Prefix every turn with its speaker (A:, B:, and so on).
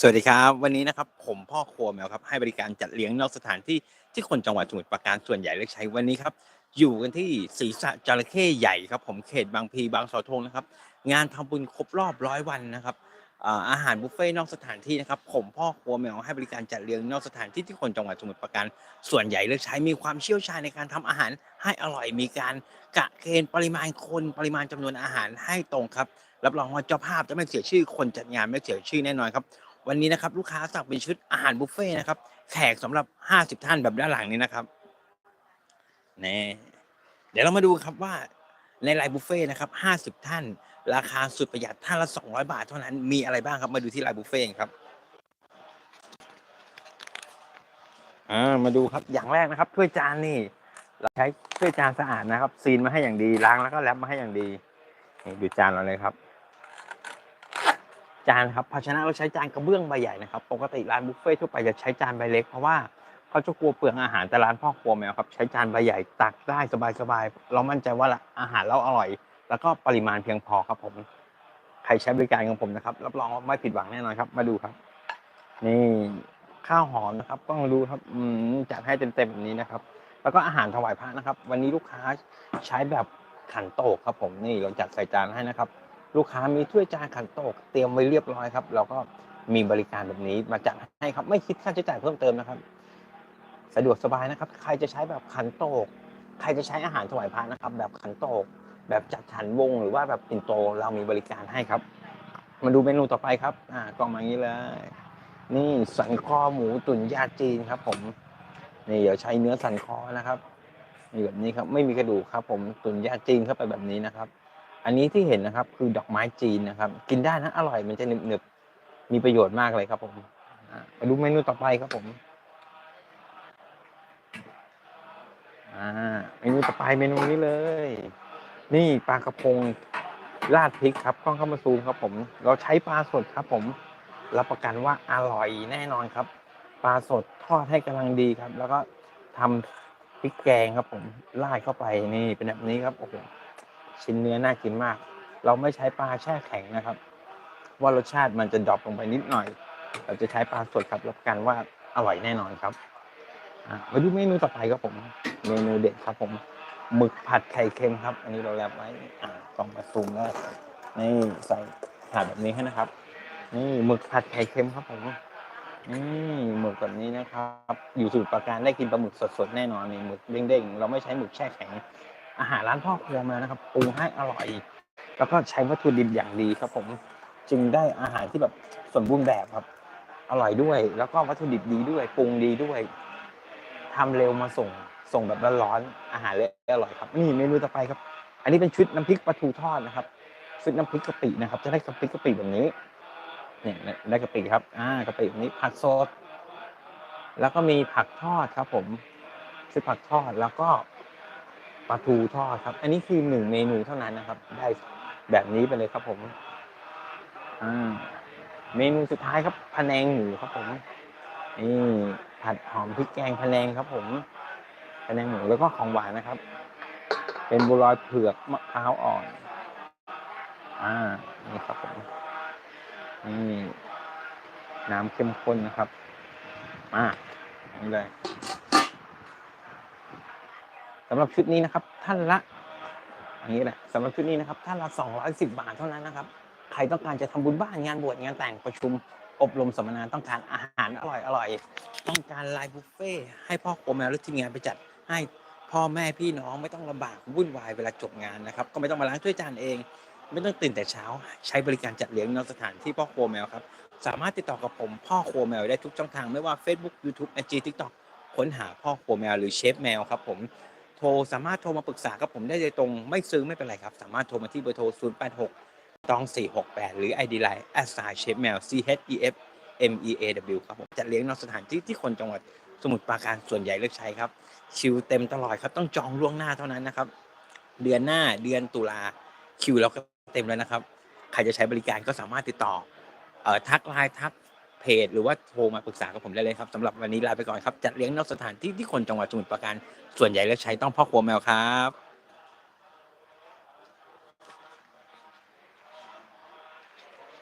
A: สวัสดีครับ วันนี้นะครับผมพ่อครัวแมวครับให้บริการจัดเลี้ยงนอกสถานที่ที่คนจังหวัดสมุทรปราการส่วนใหญ่เลือกใช้วันนี้ครับ อยู่กันที่ศรีษะจระเข้ใหญ่ครับ ผมเขตบางพลีบางสาธงนะครับ งานทำบุญครบรอบร้อยวันนะครับอาหารบุฟเฟ่ต์นอกสถานที่นะครับ ผมพ่อครัวแมวให้บริการจัดเลี้ยงนอกสถานที่ที่คนจังหวัดสมุทรปราการส่วนใหญ่เลือกใช้มีความเชี่ยวชาญในการทำอาหารให้อร่อยมีการกะเกณฑ์ปริมาณคนปริมาณจำนวนอาหารให้ตรงครับรับรองว่าเจ้าภาพจะไม่เสียชื่อคนจัดงานไม่เสียชื่อแน่นอนครับ วันนี้นะครับลูกค้าสั่งเป็นชุดอาหารบุฟเฟ่ต์นะครับแขกสำหรับ50ท่านแบบด้านหลังนี้นะครับนี่เดี๋ยวเรามาดูครับว่าในลน์บุฟเฟ่ต์นะครับ50ท่าน ราคาสุดประหยัดท่านละ200บาทเท่านั้นมีอะไรบ้างครับมาดูที่ลน์บุฟเฟ่ต์ครับอ่ามาดูครับอย่างแรกนะครับถ้วยจานนี่เราใช้ถ้วยจานสะอาดนะครับ ซีนมาให้อย่างดีล้างแล้วก็แรปมาให้อย่างดีนี่ดูจานเราเลยครับ จานครับภาชนะเราใช้จานกระเบื้องใบใหญ่นะครับปกติร้านบุฟเฟ่ต์ทั่วไปจะใช้จานใบเล็กเพราะว่าเขาจะกลัวเปลืองอาหารแต่ร้านพ่อครัวแมวครับใช้จานใบใหญ่ตักได้สบายๆเรามั่นใจว่าอาหารเราอร่อย แล้วก็ปริมาณเพียงพอครับผมใครใช้บริการของผมนะครับรับรองว่าไม่ผิดหวังแน่นอนครับ มาดูครับ นี่ข้าวหอมนะครับต้องดูครับอืมจัดให้เต็มๆแบบนี้นะครับ แล้วก็อาหารถวายพระนะครับ วันนี้ลูกค้าใช้แบบขันโตกครับผมนี่เราจัดใส่จานให้นะครับ ลูกค้ามีถ้วยจานขันโตกเตรียมไว้เรียบร้อยครับ เราก็มีบริการแบบนี้มาจัดให้ครับ ไม่คิดค่าใช้จ่ายเพิ่มเติมนะครับ สะดวกสบายนะครับ ใครจะใช้แบบขันโตก ใครจะใช้อาหารถวายพระนะครับ แบบขันโตก แบบจัดฉันวง หรือว่าแบบปิ่นโตเรามีบริการให้ครับ มาดูเมนูต่อไปครับ อ่ากล่องมาอย่างนี้เลย นี่สันคอหมูตุ๋นยาจีนครับ ผมนี่เดี๋ยวใช้เนื้อสันคอนะครับนี่แบบนี้ครับ ไม่มีกระดูกครับ ผมตุ๋นยาจีนเข้าไปแบบนี้นะครับ อันนี้ที่เห็นนะครับ คือดอกไม้จีนนะครับ กินได้นะอร่อยมันจะหนึบๆมีประโยชน์มากเลยครับผมอะมาดูเมนูต่อไปครับผมอ่าเมนูต่อไปเมนูนี้เลย นี่ปลากระพงราดพริกครับกล้องเข้ามาซูมครับ ผม เราใช้ปลาสดครับ ผมรับประกันว่าอร่อยแน่นอนครับ ปลาสดทอดให้กำลังดีครับ แล้วก็ทำพริกแกงครับ ผมราดเข้าไปนี่เป็นแบบนี้ครับโอ้โห ชิ้นเนื้อน่ากินมาก เราไม่ใช้ปลาแช่แข็งนะครับ ว่ารสชาติมันจะดรอปลงไปนิดหน่อย เราจะใช้ปลาสดครับรับประกันว่าอร่อยแน่นอนครับมาดูเมนูต่อไปครับผม เมนูเด็ดครับผมหมึกผัดไข่เค็มครับ อันนี้เราแรปไว้กล่องมาซูมแล้วนี่ใส่ถาดแบบนี้ให้นะครับ นี่หมึกผัดไข่เค็มครับผมนี่หมึกแบบนี้นะครับ อยู่สมุทรปราการได้กินปลาหมึกสดๆแน่นอนนี่หมึกเด้งๆเราไม่ใช้หมึกแช่แข็ง อาหารร้านพ่อครัวมานะครับปรุงให้อร่อย แล้วก็ใช้วัตถุดิบอย่างดีครับผมจึงได้อาหารที่แบบสมบูรณ์แบบครับ อร่อยด้วย แล้วก็วัตถุดิบดีด้วยปรุงดีด้วยทำเร็วมาส่งส่งแบบร้อนๆอาหารเละอร่อยครับนี่เมนูต่อไปครับ อันนี้เป็นชุดน้ำพริกปลาทูทอดนะครับชุดน้ำพริกกะปินะครับ จะได้กะปิกะปิแบบนี้เนี่ยได้กะปิครับ อ่ากะปิแบบนี้ผักสดแล้วก็มีผักทอดครับ ผมชุดผักทอดแล้วก็ ปลาทูทอดครับ อันนี้คือหนึ่งเมนูเท่านั้นนะครับ ได้แบบนี้ไปเลยครับผมอ่าเมนูสุดท้ายครับพะแนงหมูครับผมนี่ผัดหอมพริกแกงพะแนงครับ ผมพะแนงหมูแล้วก็ของหวานนะครับ เป็นบัวลอยเผือกมะพร้าวอ่อน อ่านี่ครับผมนี่น้ำเข้มข้นนะครับ มานี่เลย สำหรับชุดนี้นะครับ ท่านละอันนี้แหละสำหรับชุดนี้นะครับท่านละ210 บาทเท่านั้นนะครับ ใครต้องการจะทำบุญบ้านงานบวชงานแต่งประชุมอบรมสัมมนาต้องการอาหารอร่อยอร่อยต้องการไลน์บุฟเฟ่ให้พ่อครัวแมวและทีมงานไปจัดให้พ่อแม่พี่น้องไม่ต้องลำบากวุ่นวายเวลาจบงานนะครับ ก็ไม่ต้องมาล้างถ้วยจานเอง ไม่ต้องตื่นแต่เช้า ใช้บริการจัดเลี้ยงนอกสถานที่พ่อครัวแมวครับ สามารถติดต่อกับผมพ่อครัวแมวได้ทุกช่องทางไม่ว่า Facebook YouTube IG TikTok ค้นหาพ่อครัวแมวหรือเชฟแมวครับผม โทรสามารถโทรมาปรึกษากับผมได้โดยตรง ไม่ซื้อไม่เป็นไรครับ สามารถโทรมาที่เบอร์โทร 0 8 6ตอง468 หรือ ID Line แอสไซเชฟแมว C H E F M E A W ครับผมจัดเลี้ยงนอกสถานที่ที่คนจังหวัดสมุทรปราการส่วนใหญ่เลือกใช้ครับ คิวเต็มตลอดครับ ต้องจองล่วงหน้าเท่านั้นนะครับ เดือนหน้าเดือนตุลาคิวเราก็เต็มแล้วนะครับ ใครจะใช้บริการก็สามารถติดต่อเอ่อทักไลน์ทัก เพจ หรือว่าโทรมาปรึกษากับผมได้เลยครับสำหรับวันนี้ลาไปก่อนครับจัดเลี้ยงนอกสถานที่ที่คนจังหวัดสมุทรปราการส่วนใหญ่เลือกใช้ต้องพ่อครัวแมวครับ